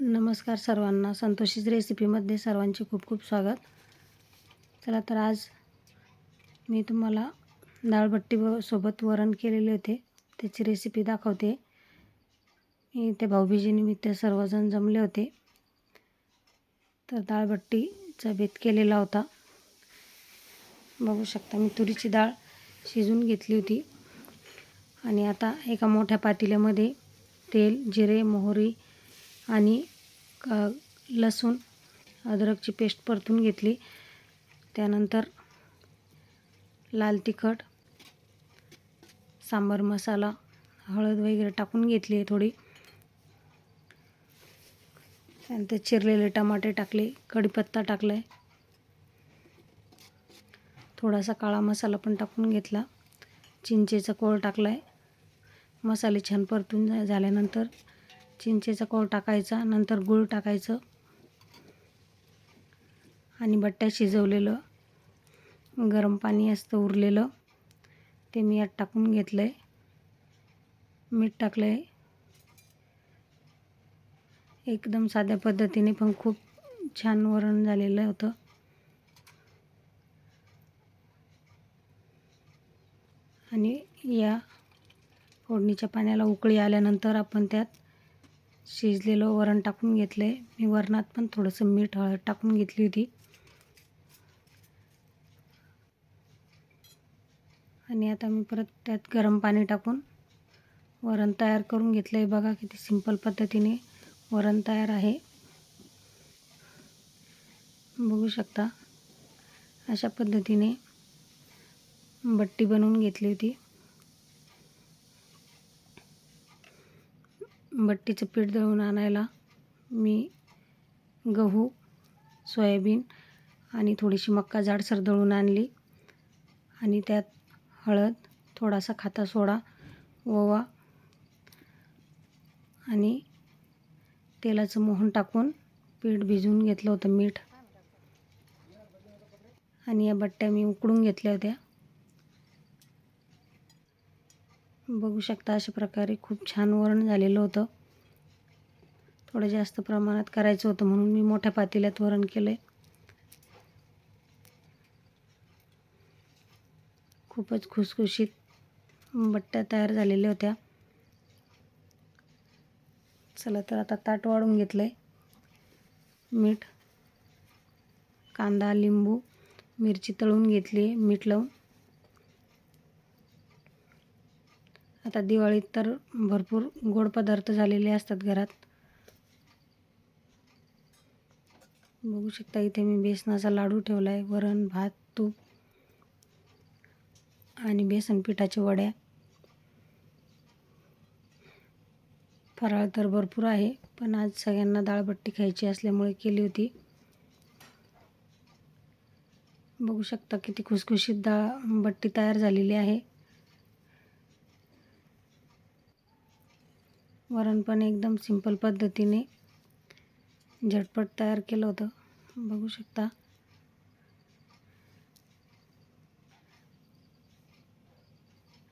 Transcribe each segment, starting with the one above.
नमस्कार सर्वांना. संतोषीच रेसिपीमध्ये सर्वांचे खूप खूप स्वागत. चला तर आज मी तुम्हाला डाळबट्टी व सोबत वरण केलेले होते. त्याची रेसिपी दाखवते. मी ते भाऊबीजीनिमित्त सर्वजण जमले होते. तर डाळबट्टीचा बेत केलेला होता. बघू शकता मी तुरीची डाळ शिजून घेतली होती. आणि आता एका मोठ्या पातेल्यामध्ये तेल जिरे मोहरी आणि का लसूण अद्रकची पेस्ट परतून घेतली. त्यानंतर लाल तिखट सांबार मसाला हळद वगैरे टाकून घेतली आहे थोडी. त्यानंतर चिरलेले टमाटे टाकले कढीपत्ता टाकला आहे थोडासा काळा मसाला पण टाकून घेतला. चिंचेचा कोळ टाकला आहे मसाले छान परतून झा झाल्यानंतर चिंचेचा कोळ टाकायचा नंतर गूळ टाकायचं आणि बट्ट्या शिजवलेलं. गरम पाणी असतं उरलेलं. ते मी यात टाकून घेतलं आहे मीठ टाकलं आहे एकदम साध्या पद्धतीने पण खूप छान वरण झालेलं होतं. आणि या फोडणीच्या पाण्याला उकळी आल्यानंतर आपण त्यात शिजलेलं वरण टाकून घेतलं आहे मी वरणात पण थोडंसं मीठ हळद टाकून घेतली होती. आणि आता मी परत त्यात गरम पाणी टाकून वरण तयार करून घेतलं आहे बघा किती सिंपल पद्धतीने वरण तयार आहे. बघू शकता. अशा पद्धतीने बट्टी बनवून घेतली होती. बट्टीचं पीठ दळून आणायला मी गहू सोयाबीन आणि थोडीशी मक्का जाडसर दळून आणली. आणि त्यात हळद थोडासा खाता सोडा ओवा आणि तेलाचं मोहन टाकून पीठ भिजवून घेतलं होतं मीठ. आणि या बट्ट्या मी उकडून घेतल्या होत्या. बघू शकता अशा प्रकारे खूप छान वरण झालेलं होतं. थोडं जास्त प्रमाणात करायचं होतं म्हणून मी मोठ्या पातेल्यात वरण केलं आहे खूपच खुसखुशीत बट्ट्या तयार झालेल्या होत्या. चला तर आता ताट वाढून घेतलं आहे मीठ कांदा लिंबू मिरची तळून घेतली आहे मीठ लावून. आता दिवाळीत तर भरपूर गोड पदार्थ झालेले असतात घरात. बघू शकता इथे मी बेसनाचा लाडू ठेवला आहे वरण भात तूप आणि बेसन पिठाच्या वड्या. फराळ तर भरपूर आहे पण आज सगळ्यांना डाळबट्टी खायची असल्यामुळे केली होती. बघू शकता किती खुसखुशीत डाळ बट्टी तयार झालेली आहे. वरण पण एकदम सिंपल पद्धतीने झटपट तयार केलं होतं. बघू शकता.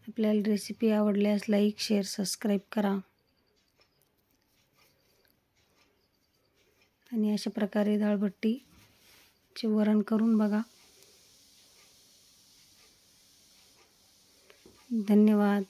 आपल्याला रेसिपी आवडल्यास लाईक शेअर सबस्क्राईब करा. आणि अशा प्रकारे डाळबट्टीचे वरण करून बघा. धन्यवाद.